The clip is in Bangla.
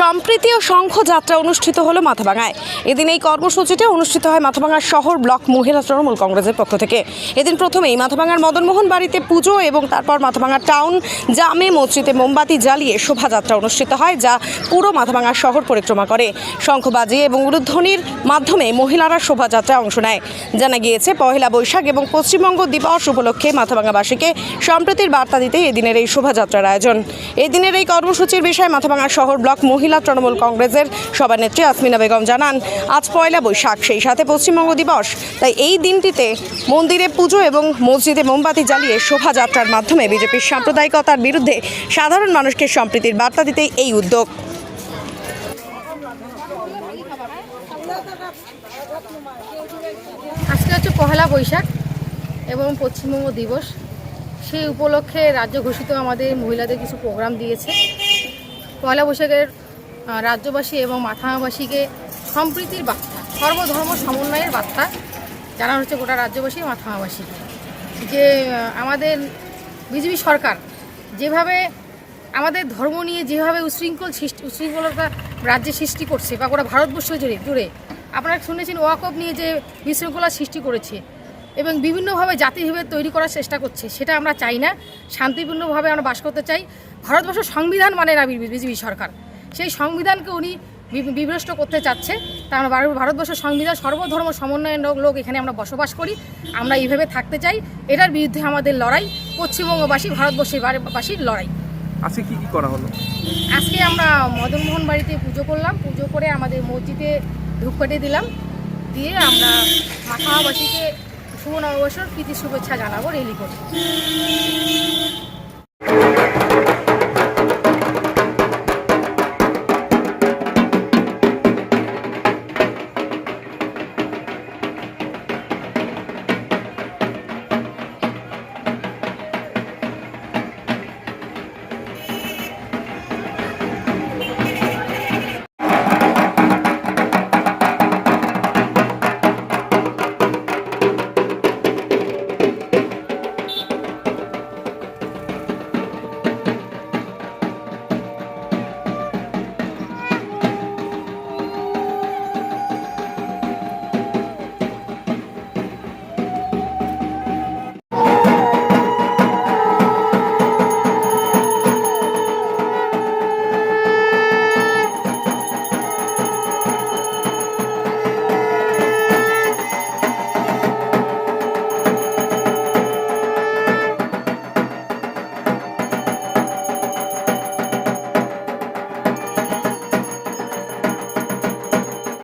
সম্প্রীতি ও শঙ্খ যাত্রা অনুষ্ঠিত হলো মাথাভাঙায়। এদিন এই কর্মসূচিটি অনুষ্ঠিত হয় মাথাভাঙার শহর ব্লক মহিলা তৃণমূল কংগ্রেসের পক্ষ থেকে। এদিন প্রথমেই মাথাভাঙার মদনমোহন বাড়িতে পুজো এবং তারপর মাথাভাঙা টাউন, জামে, মসজিদে মোমবাতি জ্বালিয়ে শোভাযাত্রা অনুষ্ঠিত হয়, যা পুরো মাথাভাঙা শহর পরিক্রমা করে। শঙ্খ বাজিয়ে এবং উরুধ্বনির মাধ্যমে মহিলারা শোভাযাত্রায় অংশ নেয়। জানা গিয়েছে, পহেলা বৈশাখ এবং পশ্চিমবঙ্গ দিবস উপলক্ষে মাথাভাঙাবাসীকে সম্প্রীতির বার্তা দিতে এদিনের এই শোভাযাত্রার আয়োজন। এই দিনের এই কর্মসূচির বিষয়ে মাথাভাঙা শহর ব্লক মহিলা তৃণমূল কংগ্রেসের সভানেত্রী আসমিনা বেগম জানান, আজ পয়লা বৈশাখ, সেই সাথে পশ্চিমবঙ্গ দিবস। তাই এই দিনটিতে মন্দিরে পুজো এবং মসজিদে মোমবাতি জ্বালিয়ে শোভাযাত্রার মাধ্যমে বিজেপির সাম্প্রদায়িকতার বিরুদ্ধে সাধারণ মানুষকে সম্প্রীতির বার্তা দিতে এই উদ্যোগ। আজকে হচ্ছে পহেলা বৈশাখ এবং পশ্চিমবঙ্গ দিবস। সেই উপলক্ষে রাজ্য ঘোষিত আমাদের মহিলাদের কিছু প্রোগ্রাম দিয়েছে। পয়লা বৈশাখের রাজ্যবাসী এবং মাথামাবাসীকে সম্প্রীতির বার্তা সর্বধর্ম সমন্বয়ের বার্তা জানানো হচ্ছে গোটা রাজ্যবাসী মাথামাবাসীকে যে আমাদের বিজেপি সরকার যেভাবে আমাদের ধর্ম নিয়ে যেভাবে উশৃঙ্খল সৃষ্টি, উশৃঙ্খলতা রাজ্যে সৃষ্টি করছে বা গোটা ভারতবর্ষ জুড়ে জুড়ে, আপনারা শুনেছেন ওয়াকফ নিয়ে যে বিশৃঙ্খলা সৃষ্টি করেছে এবং বিভিন্নভাবে জাতিভেদ তৈরি করার চেষ্টা করছে, সেটা আমরা চাই না। শান্তিপূর্ণভাবে আমরা বাস করতে চাই। ভারতবর্ষ সংবিধান মানে না বিজেপি সরকার। সেই সংবিধানকে উনি বিভ্রষ্ট করতে চাচ্ছে। তা আমরা ভারত- ভারতবর্ষের সংবিধান সর্বধর্ম সমন্বয়ের লোক- লোক এখানে আমরা বসবাস করি। আমরা এইভাবে থাকতে চাই। এটার বিরুদ্ধে আমাদের লড়াই পশ্চিমবঙ্গবাসী ভারতবর্ষের বাসীর লড়াই। আজকে কি কি করা হলো? আজকে আমরা মদনমোহন বাড়িতে পুজো করলাম। পুজো করে আমাদের মসজিদে ধূপকাঠি দিলাম। দিয়ে আমরা মাথাবাসীকে শুভ নববর্ষর প্রীতি শুভেচ্ছা জানাব রেলি করে।